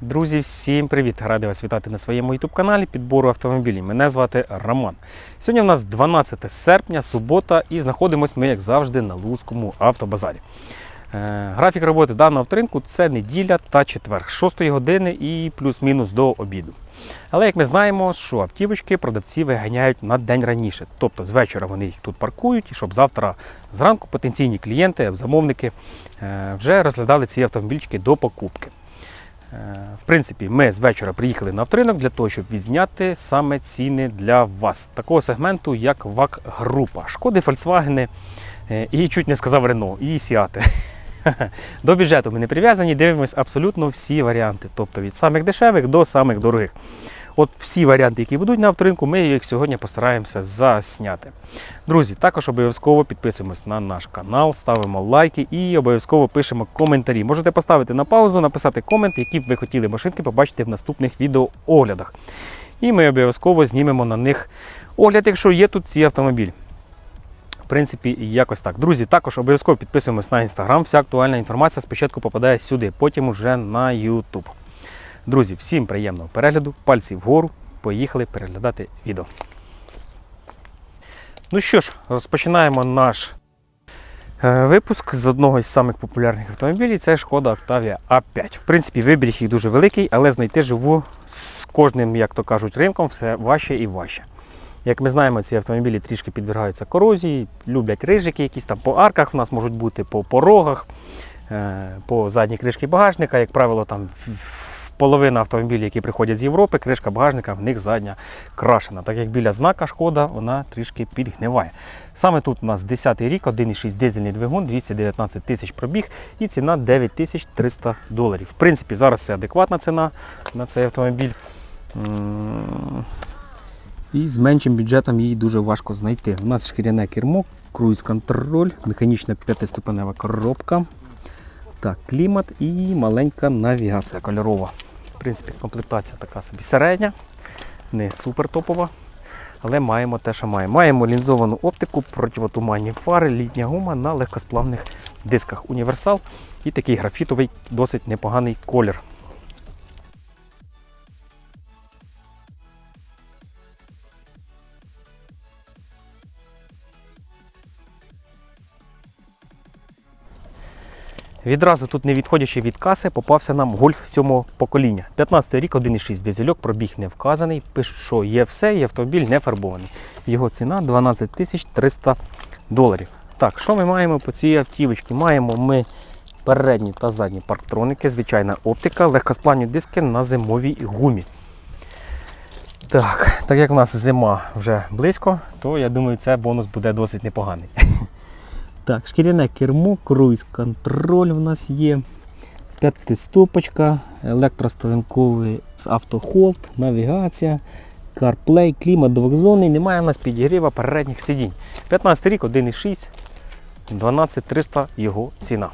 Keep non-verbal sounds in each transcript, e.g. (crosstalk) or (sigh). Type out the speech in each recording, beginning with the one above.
Друзі, всім привіт! Радий вас вітати на своєму youtube каналі підбору автомобілів. Мене звати Роман. Сьогодні у нас 12 серпня, субота, і знаходимося ми, як завжди, на Луцькому автобазарі. Е, графік роботи даного авторинку це неділя та четвер, з 6 години і плюс-мінус до обіду. Але як ми знаємо, що автівочки продавці виганяють на день раніше. Тобто з вечора вони їх тут паркують, і щоб завтра зранку потенційні клієнти, замовники е, вже розглядали ці автомобільчики до покупки. Е, В принципі, ми з вечора приїхали на авторинок для того, щоб відзняти саме ціни для вас, такого сегменту, як ВАК група. Шкоди, Volkswagen е, і чуть не сказав Рено, і Сіати. (laughs) До бюджету ми не прив'язані, дивимося абсолютно всі варіанти, тобто від самих дешевих до самих дорогих. От всі варіанти, які будуть на авторинку, ми їх сьогодні постараємося засняти. Друзі, також обов'язково підписуємось на наш канал, ставимо лайки і обов'язково пишемо коментарі. Можете поставити на паузу, написати комент, які б ви хотіли машинки побачити в наступних відеооглядах. І ми обов'язково знімемо на них огляд, якщо є тут ці автомобілі. В принципі, якось так. Друзі, також обов'язково підписуємось на інстаграм. Вся актуальна інформація спочатку попадає сюди, потім уже на YouTube. Друзі, всім приємного перегляду, пальці вгору. Поїхали переглядати відео. Ну що ж, розпочинаємо наш е, випуск з одного із самих популярних автомобілів. Це шкода Octavia A5. В принципі, вибір їх дуже великий, але знайти живу з кожним, як то кажуть, ринком все важче і важче. Як ми знаємо, ці автомобілі трішки підвергаються корозії, люблять рижики, якісь там по арках в нас можуть бути, по порогах, е, по задній кришці багажника. Як правило, там половина автомобілів, які приходять з Європи, кришка багажника в них задня крашена. Так як біля знака шкода вона трішки підгниває. Саме тут у нас 10-й рік, 1,6 дизельний двигун, 219 тисяч пробіг і ціна 9300 доларів. В принципі, зараз це адекватна ціна на цей автомобіль. І з меншим бюджетом її дуже важко знайти. У нас шкіряне кермо, круїз-контроль, механічна п'ятиступенева коробка. Так, клімат і маленька навігація кольорова. В принципі, комплектація така собі середня, не супер топова. Але маємо те, що маємо. Маємо лінзовану оптику, противотуманні фари, літня гума на легкосплавних дисках. Універсал і такий графітовий, досить непоганий колір. Відразу тут, не відходячи від каси, попався нам гольф 7 покоління. 15 рік, 1,6 дизельок, пробіг не вказаний. Пише, що є все, і автомобіль не фарбований. Його ціна 12 тисяч 300 доларів. Так, що ми маємо по цій автівочці? Маємо ми передні та задні парктроники, звичайна оптика, легкосплавні диски на зимовій гумі. Так, так як в нас зима вже близько, то я думаю, це бонус буде досить непоганий. (laughs) Так, шкіряне кермо, круїз контроль у нас є. П'ятистопочка, електростоянковий автохолд, навігація, CarPlay, клімат двохзонний. Немає у нас підігріва передніх сидінь. 15 рік, 1,6, 12300 його ціна.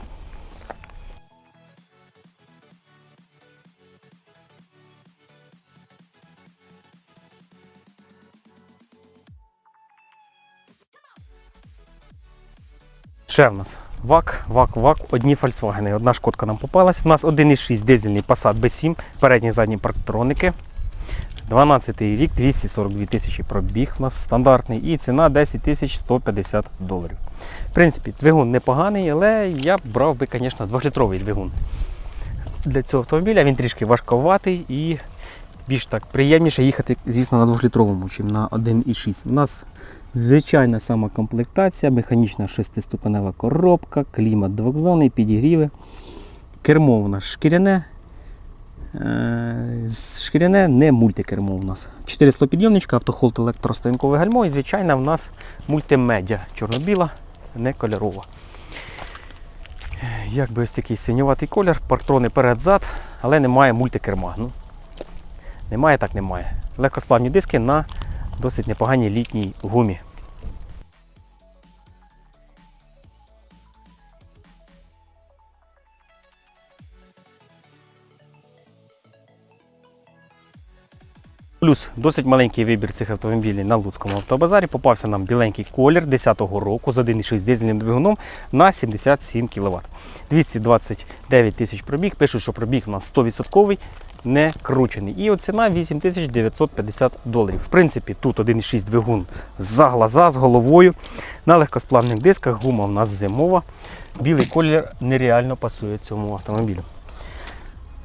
Ще в нас ВАК, ВАК, ВАК, одні Volkswagen. Одна шкодка нам попалась. У нас 1,6 дизельний Passat B7, передні задні парктроники. 12 й рік, 242 тисячі пробіг у нас стандартний і ціна 10 тисяч 150 доларів. В принципі, двигун непоганий, але я б брав би, звісно, 2-літровий двигун. Для цього автомобіля він трішки важковатий і більш так приємніше їхати, звісно, на 2-літровому, ніж на 1,6. У нас звичайна сама комплектація, механічна шестиступенева коробка, клімат двохзонний, підігріви. Кермо у нас шкіряне. Е, Шкіряне не мультикермо у нас. 4 склопідйомничка, автохолд електростоянкове гальмо і звичайна в нас мультимедіа чорно-біла, не кольорова. Як би ось такий синюватий колір, парктрони перед-зад, але немає мультикерма. Ну, немає, так немає. Легкосплавні диски на досить непоганій літній гумі. Плюс досить маленький вибір цих автомобілів на Луцькому автобазарі. Попався нам біленький колір 10-го року з 1,6 дизельним двигуном на 77 кВт. 229 тисяч пробіг. Пишуть, що пробіг у нас 100% не кручений. І от ціна 8950 доларів. В принципі, тут 1,6 двигун за глаза, з головою. На легкосплавних дисках гума у нас зимова. Білий колір нереально пасує цьому автомобілю.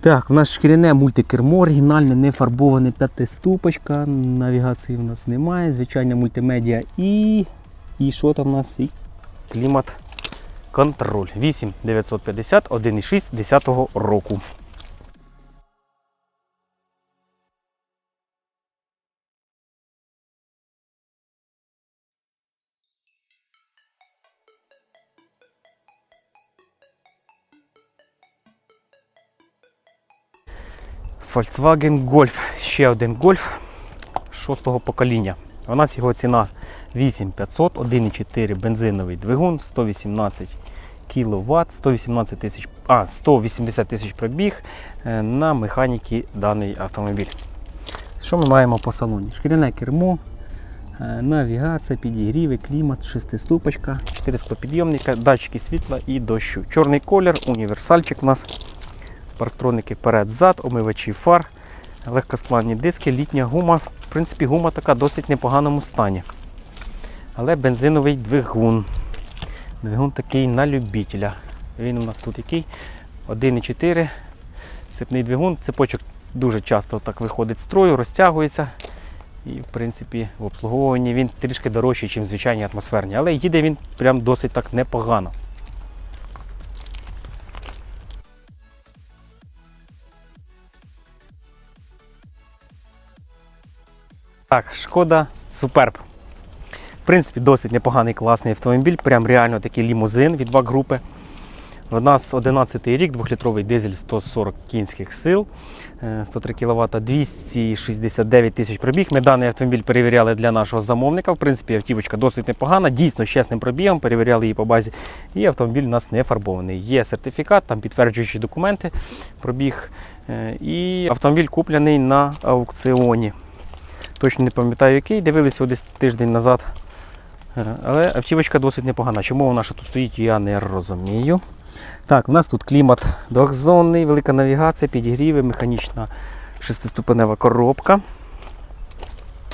Так, у нас шкіряне мультикермо оригінальне, не фарбоване п'ятиступочка. Навігації в нас немає, звичайна мультимедіа і. І що там у нас? І клімат контроль. 8950 1,6 10 року. Volkswagen Golf. Ще один Golf шостого покоління. У нас його ціна 8500, 1,4 бензиновий двигун, 118 кВт, 118 тисяч, а, 180 тисяч пробіг е, на механіки даний автомобіль. Що ми маємо по салоні? Шкіряне кермо, е, навігація, підігріви, клімат, шестиступочка, 4 склопідйомника, датчики світла і дощу. Чорний колір, універсальчик у нас парктроники вперед-зад, омивачі фар, легкосплавні диски, літня гума. В принципі, гума така досить непоганому стані. Але бензиновий двигун. Двигун такий на любителя. Він у нас тут який? 1,4. Цепний двигун, цепочок дуже часто так виходить з строю, розтягується. І, в принципі, в обслуговуванні він трішки дорожчий, ніж звичайні атмосферні. Але їде він прям досить так непогано. Так, шкода Суперб. В принципі, досить непоганий класний автомобіль. Прям реально такий лімузин від ВАГ групи. У нас 11 рік, 2-літровий дизель 140 кінських сил, е, 103 кВт, 269 тисяч пробіг. Ми даний автомобіль перевіряли для нашого замовника. В принципі, автівочка досить непогана, дійсно з чесним пробігом, перевіряли її по базі. І автомобіль у нас не фарбований. Є сертифікат, там підтверджуючі документи, пробіг. Е, І автомобіль куплений на аукціоні. Точно не пам'ятаю який, дивилися десь тиждень назад. Але автівочка досить непогана. Чому вона ще тут стоїть, я не розумію. Так, у нас тут клімат двохзонний, велика навігація, підігріви, механічна шестиступенева коробка.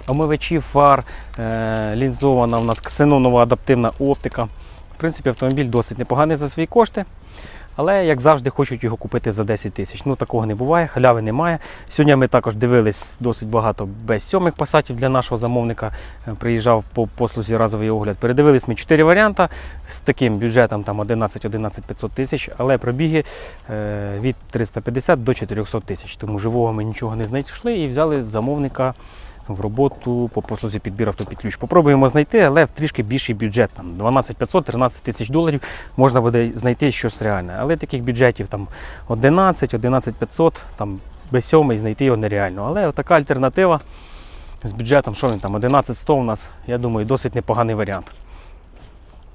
Омивачі фар, е, лінзована у нас ксенонова адаптивна оптика. В принципі, автомобіль досить непоганий за свої кошти. Але, як завжди, хочуть його купити за 10 тисяч. Ну, такого не буває, халяви немає. Сьогодні ми також дивились досить багато без сьомих пасатів для нашого замовника. Е, Приїжджав по послузі разовий огляд. Передивились ми 4 варіанти з таким бюджетом там 11-11 500 тисяч, але пробіги е, від 350 до 400 тисяч. Тому живого ми нічого не знайшли і взяли замовника в роботу по послузі підбір автопідключ. Попробуємо знайти, але в трішки більший бюджет. Там 12 500, 13 тисяч доларів можна буде знайти щось реальне. Але таких бюджетів там 11, 11 500, там без сьомий знайти його нереально. Але така альтернатива з бюджетом, що він там, 11 100 у нас, я думаю, досить непоганий варіант.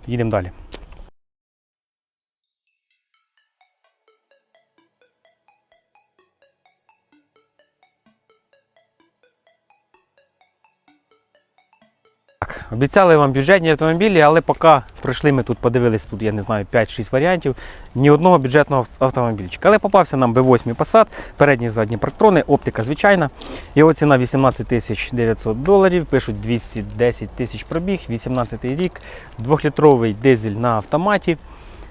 Їдемо далі. Обіцяли вам бюджетні автомобілі, але поки пройшли ми тут, подивились, тут, я не знаю, 5-6 варіантів, ні одного бюджетного автомобільчика. Але попався нам B8 Passat, передні задні парктрони, оптика звичайна. Його ціна 18 тисяч 900 доларів, пишуть 210 тисяч пробіг, 18 рік, 2-літровий дизель на автоматі,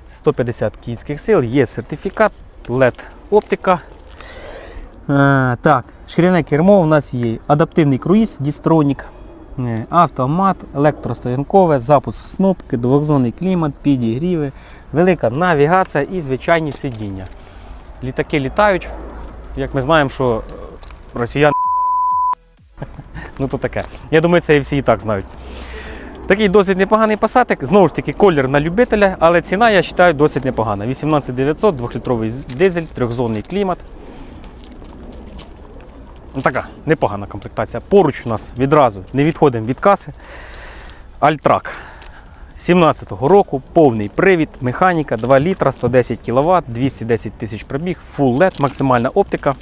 150 кінських сил, є сертифікат, LED оптика. Е, так, шкіряне кермо у нас є адаптивний круїз, дістронік. Автомат, електростоянкове, запуск кнопки, двохзонний клімат, підігріви, велика навігація і звичайні сидіння. Літаки літають. Як ми знаємо, що е, росіяни. (laughs) ну то таке. Я думаю, це і всі і так знають. Такий досить непоганий пасатик. Знову ж таки, колір на любителя, але ціна, я вважаю, досить непогана. 18900, 2-літровий дизель, трьохзонний клімат. Ну, Така непогана комплектація. Поруч у нас відразу не відходимо від каси. Альтрак 17-го року, повний привід, механіка, 2 літра, 110 кВт, 210 тисяч пробіг, Full LED, максимальна оптика.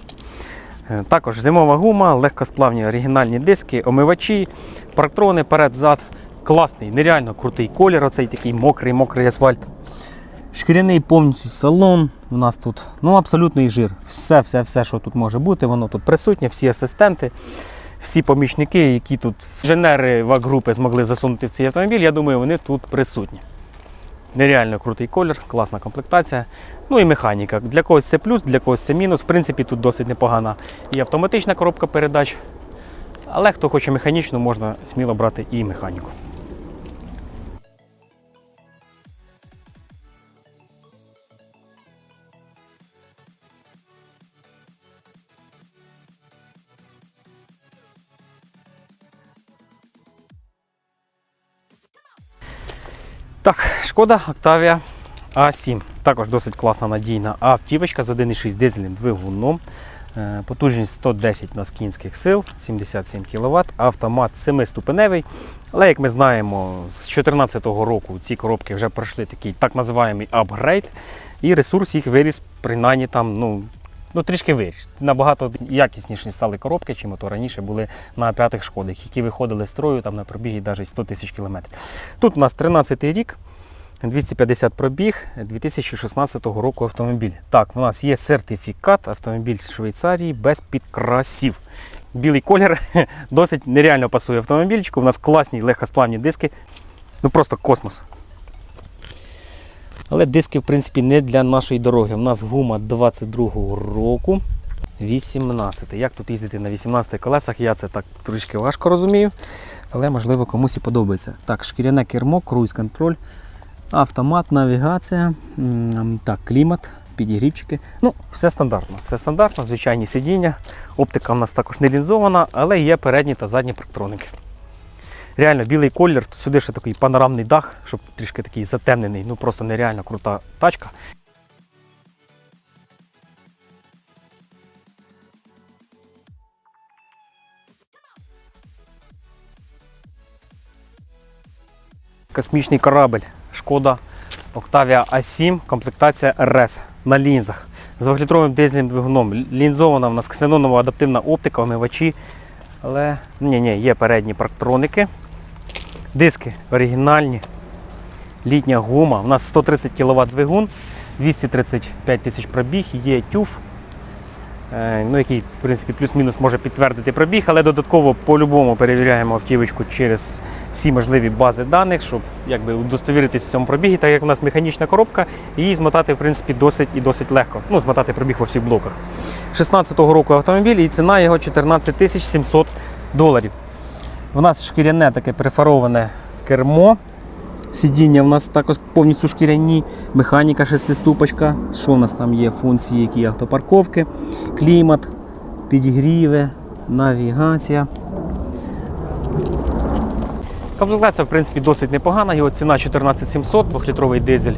Е, Також зимова гума, легкосплавні оригінальні диски, омивачі, парктрони перед-зад. Класний, нереально крутий колір, оцей такий мокрий, мокрий асфальт. Шкіряний повністю салон. У нас тут ну, абсолютний жир. Все, все, все, що тут може бути, воно тут присутнє, всі асистенти, всі помічники, які тут інженери ВАГ-групи змогли засунути в цей автомобіль, я думаю, вони тут присутні. Нереально крутий колір, класна комплектація. Ну і механіка. Для когось це плюс, для когось це мінус. В принципі, тут досить непогана і автоматична коробка передач. Але хто хоче механічну, можна сміло брати і механіку. Так, шкода Octavia A7. Також досить класна надійна автівочка з 1,6 дизельним двигуном. Е, Потужність 110 на сил, 77 кВт, автомат 7-ступеневий. Але як ми знаємо, з 2014 року ці коробки вже пройшли такий так називаємий апгрейд, і ресурс їх виріс, принаймні там, ну, ну трішки виріс. Набагато якісніші стали коробки, чим то раніше були на п'ятих шкодах, які виходили з строю там, на пробігі навіть 100 тисяч кілометрів. Тут у нас 13 рік. 250 пробіг 2016 року автомобіль. Так, в нас є сертифікат автомобіль з Швейцарії без підкрасів. Білий колір (laughs) досить нереально пасує автомобільчику. У нас класні легкосплавні диски. Ну просто космос. Але диски, в принципі, не для нашої дороги. У нас гума 22-го року. 18. Як тут їздити на 18 колесах, я це так трішки важко розумію. Але можливо комусь і подобається. Так, шкіряне кермо, круїз-контроль. Автомат, навігація, так, клімат, підігрівчики. Ну, все стандартно. Все стандартно, звичайні сидіння. Оптика у нас також не лінзована, але є передні та задні парктроники. Реально білий колір, сюди ще такий панорамний дах, щоб трішки такий затемнений. Ну просто нереально крута тачка. Космічний корабль. Шкода Octavia A7, комплектація RS на лінзах. З 2-літровим дизельним двигуном. Лінзована в нас ксенонова адаптивна оптика, омивачі. Але ні, ні, є передні парктроники. Диски оригінальні. Літня гума. У нас 130 кВт двигун, 235 тисяч пробіг, є тюф. е, Ну, який, в принципі, плюс-мінус може підтвердити пробіг, але додатково по-любому перевіряємо автівочку через всі можливі бази даних, щоб якби, удостовіритись в цьому пробігі, так як у нас механічна коробка, її змотати в принципі, досить і досить легко. Ну, змотати пробіг во всіх блоках. 16-го року автомобіль і ціна його 14 тисяч 700 доларів. У нас шкіряне таке префароване кермо. Сидіння у нас також повністю шкіряні, механіка шестиступочка. Що у нас там є функції, які автопарковки, клімат, підігріви, навігація. Комплектація, в принципі, досить непогана. Його ціна 14700, 2-літровий дизель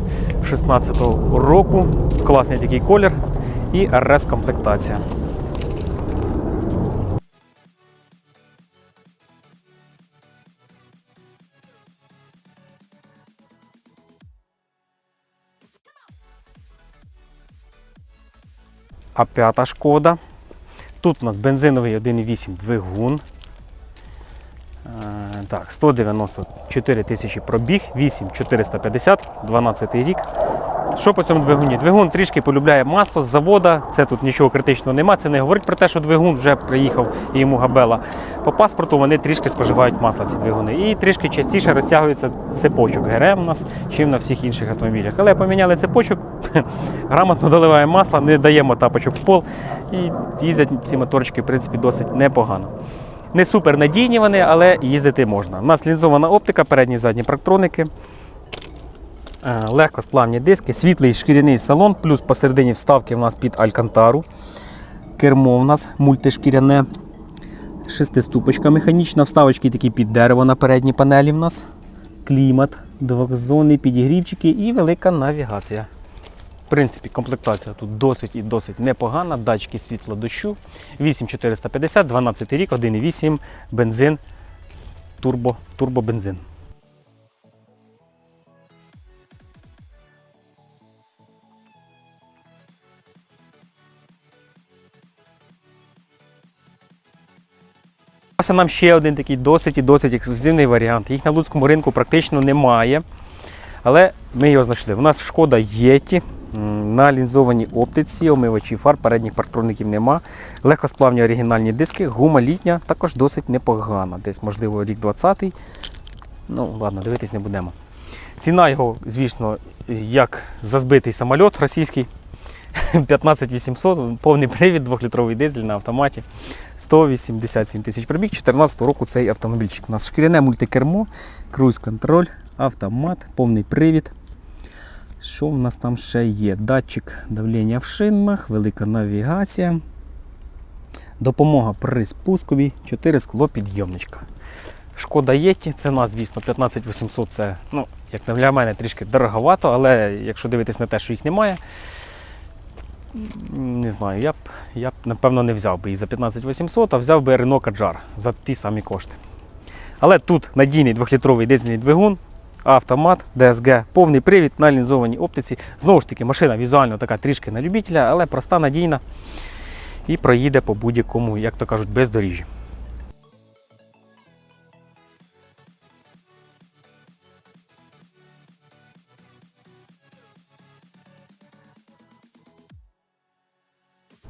16 року. Класний такий колір. І RS А п'ята шкода. Тут у нас бензиновий 1,8 двигун. Е, Так, 194 тисячі пробіг, 8450, 12 рік. Що по цьому двигуні? Двигун трішки полюбляє масло з завода, це тут нічого критичного нема. Це не говорить про те, що двигун вже приїхав і йому габела. По паспорту вони трішки споживають масло, ці двигуни. І трішки частіше розтягується цепочок ГРМ у нас, чим на всіх інших автомобілях. Але поміняли цепочок, (laughs) грамотно доливаємо масло, не даємо тапочок в пол і їздять ці моторчики, в принципі, досить непогано. Не супер надійні вони, але їздити можна. У нас лінзована оптика, передні і задні парктроники. Е, Легкосплавні диски, світлий шкіряний салон, плюс посередині вставки в нас під алькантару. Кермо у нас мультишкіряне. Шестиступочка механічна, вставочки такі під дерево на передній панелі в нас. Клімат, двохзонні підігрівчики і велика навігація. В принципі, комплектація тут досить і досить непогана. Датчики світла дощу. 8450, 12 рік, 1,8 бензин, турбо, турбобензин. Ось нам ще один такий досить і досить ексклюзивний варіант. Їх на луцькому ринку практично немає. Але ми його знайшли. У нас шкода Єті на лінзованій оптиці, омивачі фар, передніх партронників нема. Легкосплавні оригінальні диски, гума літня, також досить непогана. Десь, можливо, рік 20-й. Ну, ладно, дивитись не будемо. Ціна його, звісно, як за збитий самоліт російський. 15 800, повний привід, 2-літровий дизель на автоматі. 187 тисяч пробіг. 2014 року цей автомобільчик. У нас шкіряне мультикермо, круїз-контроль, автомат, повний привід. Що в нас там ще є? Датчик давлення в шинах, велика навігація. Допомога при спускові, 4 склопідйомничка. Шкода Єті, ціна, звісно, 15 800 це, ну, як для мене, трішки дороговато, але якщо дивитись на те, що їх немає, не знаю, я б, я б напевно не взяв би її за 15800, а взяв би Renault Kadjar за ті самі кошти. Але тут надійний 2-літровий дизельний двигун, автомат, DSG, повний привід на лінзованій оптиці. Знову ж таки, машина візуально така трішки на любителя, але проста, надійна і проїде по будь-якому, як то кажуть, бездоріжжі.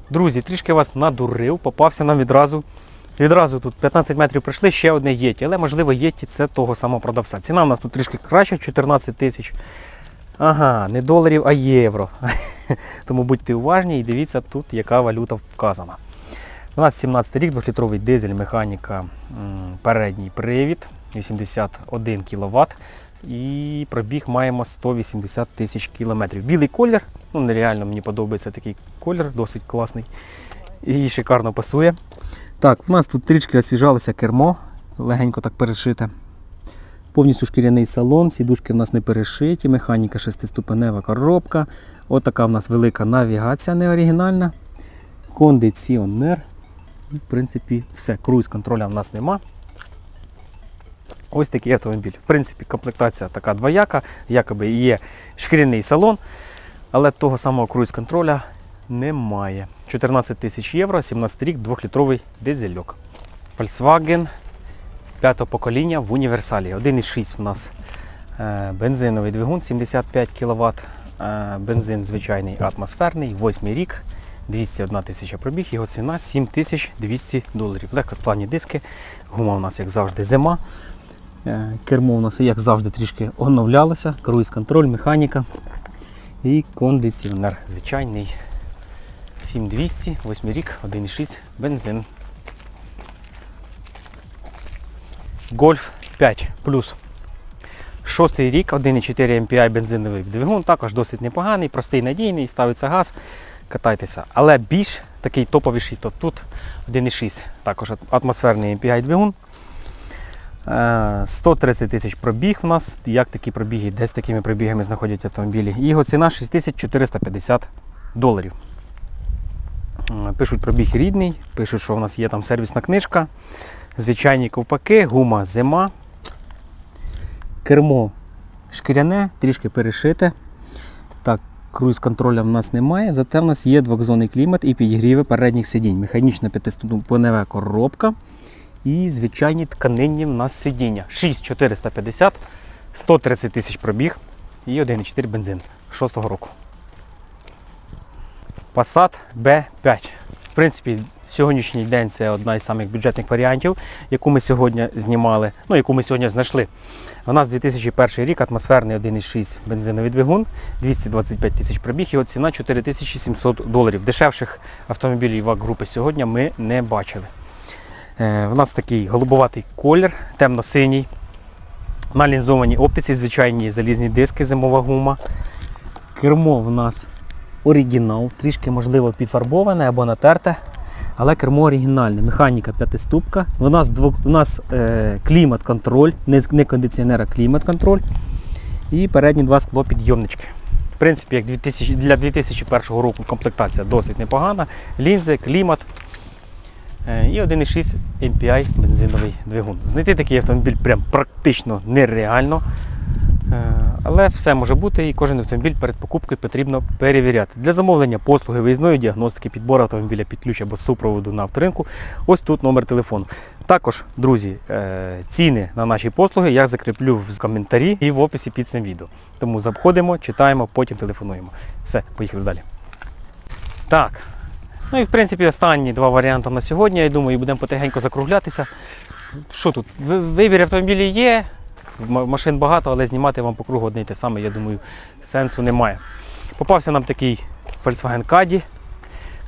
Друзі, трішки вас надурив, попався нам відразу. Відразу тут 15 метрів пройшли, ще одне Єті. Але можливо Єті це того самого продавця. Ціна у нас тут трішки краща, 14 тисяч. Ага, не доларів, а євро. (laughs) Тому будьте уважні і дивіться тут, яка валюта вказана. У нас 17 рік, 2-літровий дизель, механіка, передній привід, 81 кВт. І пробіг маємо 180 тисяч кілометрів. Білий колір, ну нереально мені подобається такий колір, досить класний. І шикарно пасує. Так, в нас тут трішки освіжалося кермо, легенько так перешите. Повністю шкіряний салон, сідушки в нас не перешиті, механіка шестиступенева коробка. Отака в нас велика навігація неоригінальна. Кондиціонер. І, в принципі, все. Круїз контроля в нас нема. Ось такий автомобіль. В принципі, комплектація така двояка, якоби є шкіряний салон, але того самого круїз контроля немає. 14 тисяч євро, 17 рік, 2-літровий дизельок. Volkswagen п'ятого покоління в універсалі. 1,6 в нас е, бензиновий двигун, 75 кВт. Е, бензин звичайний атмосферний, 8 рік, 201 тисяча пробіг, його ціна 7200 доларів. Легкосплавні диски, гума у нас, як завжди, зима. Е, Кермо у нас, як завжди, трішки оновлялося, круїз контроль, механіка і кондиціонер звичайний. 7200, 8 рік, 1,6 бензин. Гольф 5 плюс. Шостий рік, 1,4 MPI бензиновий двигун, також досить непоганий, простий надійний, ставиться газ, катайтеся. Але більш такий топовіший, то тут 1,6, також атмосферний MPI двигун. Е, 130 тисяч пробіг в нас. Як такі пробіги, десь такими пробігами знаходять автомобілі. Його ціна 6450 доларів. Е, Пишуть пробіг рідний, пишуть, що в нас є там сервісна книжка, звичайні ковпаки, гума зима. Кермо шкіряне, трішки перешите. Так, круїз контроля в нас немає, зате в нас є двохзонний клімат і підігріви передніх сидінь. Механічна п'ятиступенева коробка. І звичайні тканинні в нас сидіння. 6450, 130 тисяч пробіг і 1,4 бензин 6-го року. Passat B5. В принципі, сьогоднішній день це одна із самих бюджетних варіантів, яку ми сьогодні знімали, ну яку ми сьогодні знайшли. У нас 2001 рік, атмосферний 1,6 бензиновий двигун, 225 тисяч пробіг, його ціна 4700 доларів. Дешевших автомобілів ВАГ групи сьогодні ми не бачили. Е, У нас такий голубоватий колір, темно-синій. На лінзованій оптиці, звичайні залізні диски, зимова гума. Кермо в нас оригінал, трішки, можливо, підфарбоване або натерте, але кермо оригінальне. Механіка п'ятиступка. У нас, дво, у нас е, клімат-контроль, не, не кондиціонер, а клімат-контроль. І передні два склопідйомнички. В принципі, як 2000, для 2001 року комплектація досить непогана. Лінзи, клімат. Е, І 1,6 MPI бензиновий двигун. Знайти такий автомобіль прям практично нереально. Е, Але все може бути і кожен автомобіль перед покупкою потрібно перевіряти. Для замовлення послуги виїзної діагностики, підбору автомобіля під ключ або супроводу на авторинку. Ось тут номер телефону. Також, друзі, е, ціни на наші послуги я закріплю в коментарі і в описі під цим відео. Тому заходимо, читаємо, потім телефонуємо. Все, поїхали далі. Так. Ну і в принципі останні два варіанти на сьогодні. Я думаю, будемо потихеньку закруглятися. Що тут? Вибір автомобілів є, машин багато, але знімати вам по кругу одне й те саме, я думаю, сенсу немає. Попався нам такий Volkswagen Caddy,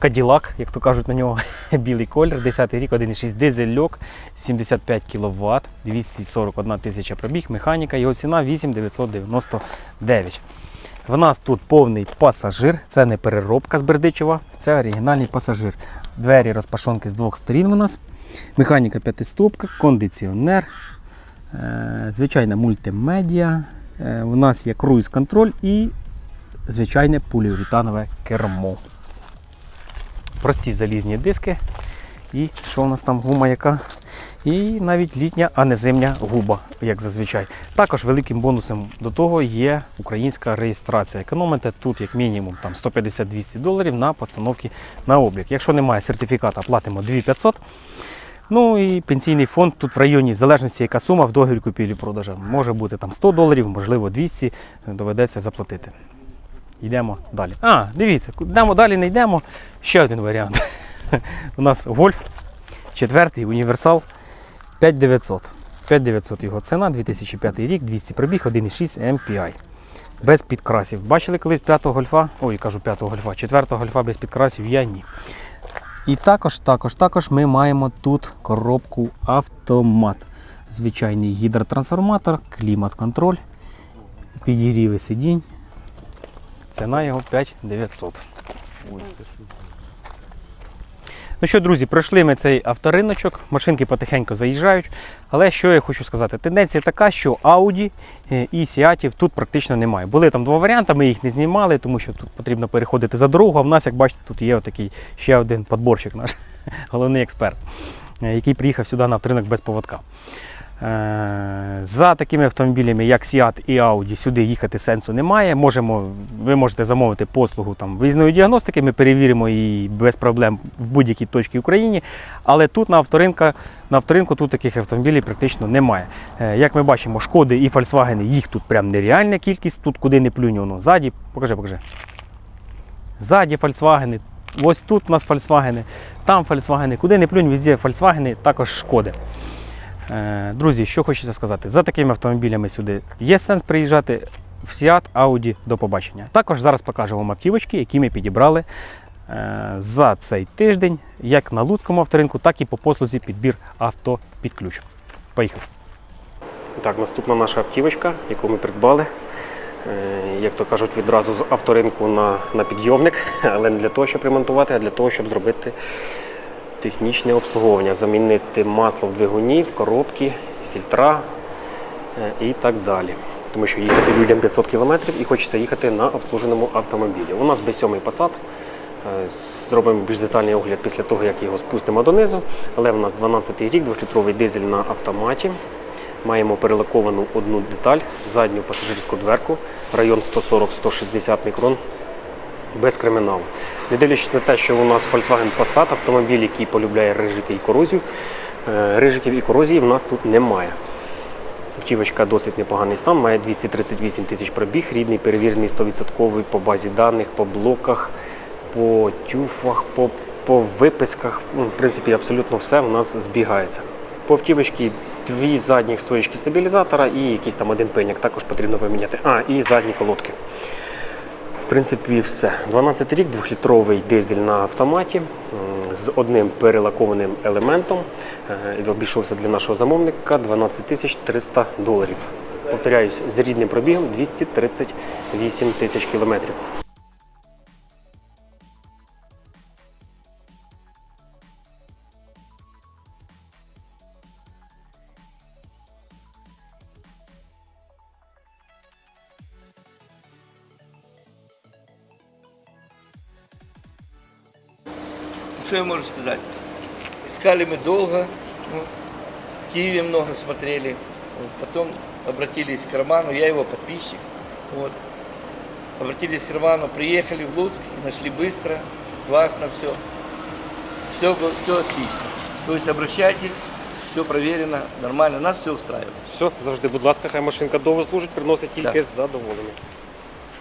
Cadillac, як то кажуть на нього, (laughs) білий колір, 10 рік, 1,6 дизельок, 75 кВт, 241 тисяча пробіг, механіка, його ціна 8999. В нас тут повний пасажир, це не переробка з Бердичева, це оригінальний пасажир. Двері розпашонки з двох сторін у нас. Механіка п'ятиступка, кондиціонер, е, звичайна мультимедіа. Е, У нас є круїз-контроль і звичайне поліуретанове кермо. Прості залізні диски. І що у нас там гума яка? І навіть літня, а не зимня губа, як зазвичай. Також великим бонусом до того є українська реєстрація. Економите тут як мінімум там 150-200 доларів на постановки на облік. Якщо немає сертифіката, платимо 2500. Ну і пенсійний фонд тут в районі, в залежності яка сума в договорі купівлі-продажу. Може бути там 100 доларів, можливо 200, доведеться заплатити. Йдемо далі. А, дивіться, йдемо далі, не йдемо. Ще один варіант. (laughs) У нас гольф, четвертий універсал 5900. 5900 його ціна, 2005 рік, 200 пробіг, 1,6 MPI. Без підкрасів. Бачили колись п'ятого гольфа? Ой, кажу п'ятого гольфа, четвертого гольфа без підкрасів я ні. І також, також, також ми маємо тут коробку автомат. Звичайний гідротрансформатор, клімат-контроль, підігріви сидінь. Ціна його 5900. Ну що, друзі, пройшли ми цей авториночок, машинки потихеньку заїжджають. Але що я хочу сказати? Тенденція така, що Audi е, і Seat тут практично немає. Були там два варіанти, ми їх не знімали, тому що тут потрібно переходити за дорогу. А в нас, як бачите, тут є отакий ще один подборщик наш, (laughs) головний експерт, е, який приїхав сюди на авторинок без поводка. Е, За такими автомобілями, як Seat і Audi, сюди їхати сенсу немає. Можемо, ви можете замовити послугу там, виїзної діагностики, ми перевіримо її без проблем в будь-якій точці України. Але тут на авторинку, на авторинку тут таких автомобілів практично немає. Е, Як ми бачимо, шкоди і Volkswagen, їх тут прям нереальна кількість, тут куди не плюнь, воно. Ззаді, покажи, покажи. Ззаді Volkswagen, ось тут у нас Volkswagen, там Volkswagen, куди не плюнь, везде Volkswagen, також шкоди. Е, Друзі, що хочеться сказати, за такими автомобілями сюди є сенс приїжджати в Seat, Audi до побачення. Також зараз покажу вам автівочки, які ми підібрали е, за цей тиждень, як на Луцькому авторинку, так і по послузі підбір авто під ключ. Поїхали. Так, наступна наша автівочка, яку ми придбали. Е, Як то кажуть, відразу з авторинку на, на підйомник, але не для того, щоб ремонтувати, а для того, щоб зробити технічне обслуговування, замінити масло в двигуні, в коробки, фільтра е, і так далі. Тому що їхати людям 500 км і хочеться їхати на обслуженому автомобілі. У нас B7 Passat. Е, Зробимо більш детальний огляд після того, як його спустимо донизу. Але в нас 12 рік, 2-літровий дизель на автоматі. Маємо перелаковану одну деталь, задню пасажирську дверку, район 140-160 мікрон без криміналу. Не дивлячись на те, що у нас Volkswagen Passat, автомобіль, який полюбляє рижики і корозію, е, рижиків і корозії в нас тут немає. Автівочка досить непоганий стан, має 238 тисяч пробіг, рідний перевірений 100% по базі даних, по блоках, по тюфах, по, по виписках. Ну, В принципі, абсолютно все у нас збігається. По автівочці дві задніх стоїчки стабілізатора і якийсь там один пильник також потрібно поміняти. А, і задні колодки. Принципі, все. 12 рік, 2-літровий дизель на автоматі з одним перелакованим елементом. Е, Обійшовся для нашого замовника 12 тисяч 300 доларів. Повторяюсь, з рідним пробігом 238 тисяч кілометрів. Я могу сказать? Искали мы долго, вот, в Киеве много смотрели, вот, потом обратились к Роману, я его подписчик. Вот. Обратились к Роману, приехали в Луцк, нашли быстро, классно все. Все, все отлично. То есть обращайтесь, все проверено, нормально, нас все устраивает. Все, завжди, будь ласка, хай машинка довго служить, приносить тільки задоволення.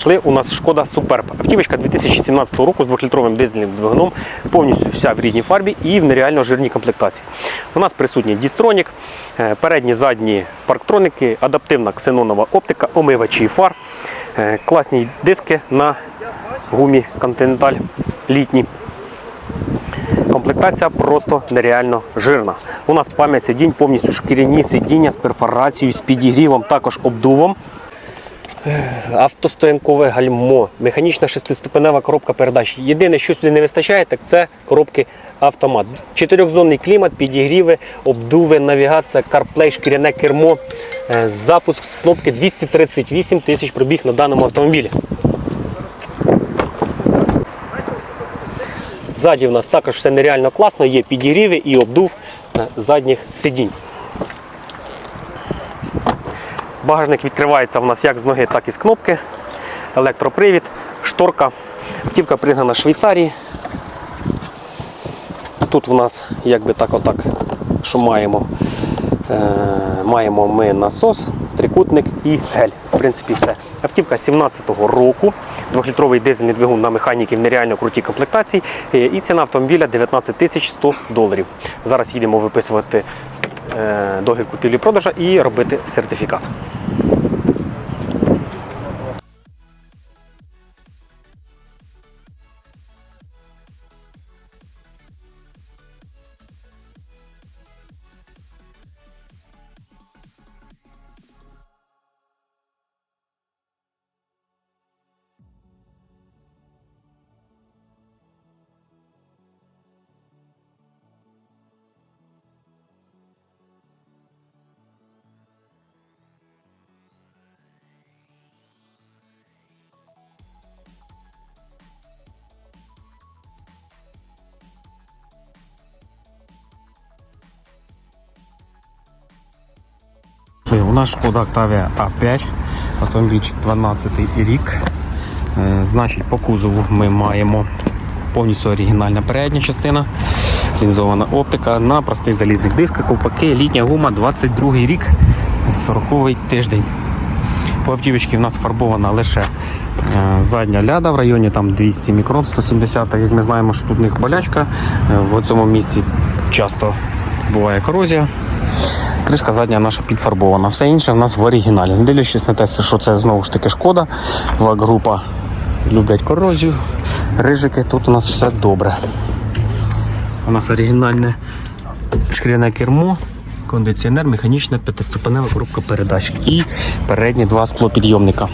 Шли у нас шкода Суперб. Автівочка 2017 року з 2-літровим дизельним двигуном, повністю вся в рідній фарбі і в нереально жирній комплектації. У нас присутній дістронік, е, передні, задні парктроники, адаптивна ксенонова оптика, омивачі фар, е, класні диски на гумі Continental літні. Комплектація просто нереально жирна. У нас пам'ять сидінь, повністю шкіряні сидіння з перфорацією, з підігрівом, також обдувом. Автостоянкове гальмо, механічна шестиступенева коробка передач. Єдине, що сюди не вистачає, так це коробки автомат. Чотирьохзонний клімат, підігріви, обдуви, навігація, CarPlay, шкіряне кермо, е, запуск з кнопки 238 тисяч пробіг на даному автомобілі. Ззаді в нас також все нереально класно, є підігріви і обдув е, задніх сидінь. Багажник відкривається в нас як з ноги, так і з кнопки. Електропривід, шторка. Автівка пригнана Швейцарії. Тут в нас якби так отак, що маємо. Е, маємо ми насос, трикутник і гель. В принципі, все. Автівка 17-го року, 2-літровий дизельний двигун на механіки в нереально крутій комплектації. Е, І ціна автомобіля 19 тисяч 100 доларів. Зараз їдемо виписувати договір купівлі-продажа і робити сертифікат. У нас шкода Octavia A5, автомобільчик 12 рік. Е, Значить, по кузову ми маємо повністю оригінальна передня частина, лінзована оптика на простих залізних дисках, ковпаки, літня гума, 22 рік, 40 тиждень. По автівочці в нас фарбована лише е, задня ляда в районі там 200 мікрон, 170, так як ми знаємо, що тут у них болячка. Е, В цьому місці часто буває корозія. Кришка задня наша підфарбована. Все інше в нас в оригіналі. Не дивлячись на те, що це знову ж таки шкода. Вак-група люблять корозію, рижики. Тут у нас все добре. У нас оригінальне шкіряне кермо, кондиціонер, механічна п'ятиступенева коробка передач і передні два склопідйомника.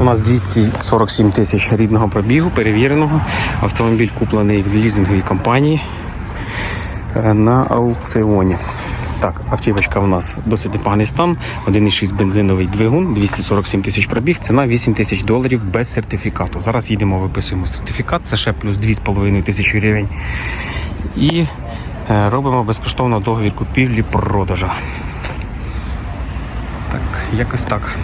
У нас 247 тисяч рідного пробігу, перевіреного. Автомобіль куплений в лізинговій компанії е, на аукціоні. Так, автівочка у нас досить непоганий стан. 1,6 бензиновий двигун, 247 тисяч пробіг, ціна 8 тисяч доларів без сертифікату. Зараз їдемо, виписуємо сертифікат, це ще плюс 2,5 тисячі гривень. І е, робимо безкоштовно договір купівлі продажа. Так, якось так.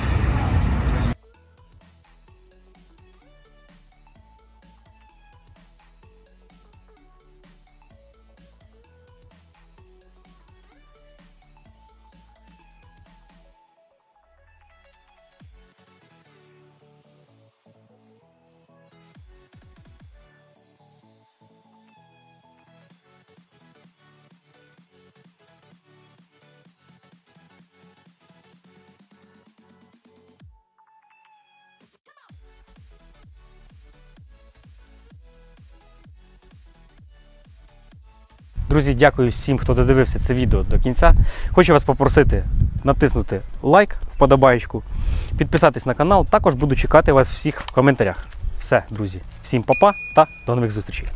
Друзі, дякую всім, хто додивився це відео до кінця. Хочу вас попросити натиснути лайк, вподобаєчку, підписатись на канал. Також буду чекати вас всіх в коментарях. Все, друзі, всім па-па та до нових зустрічей.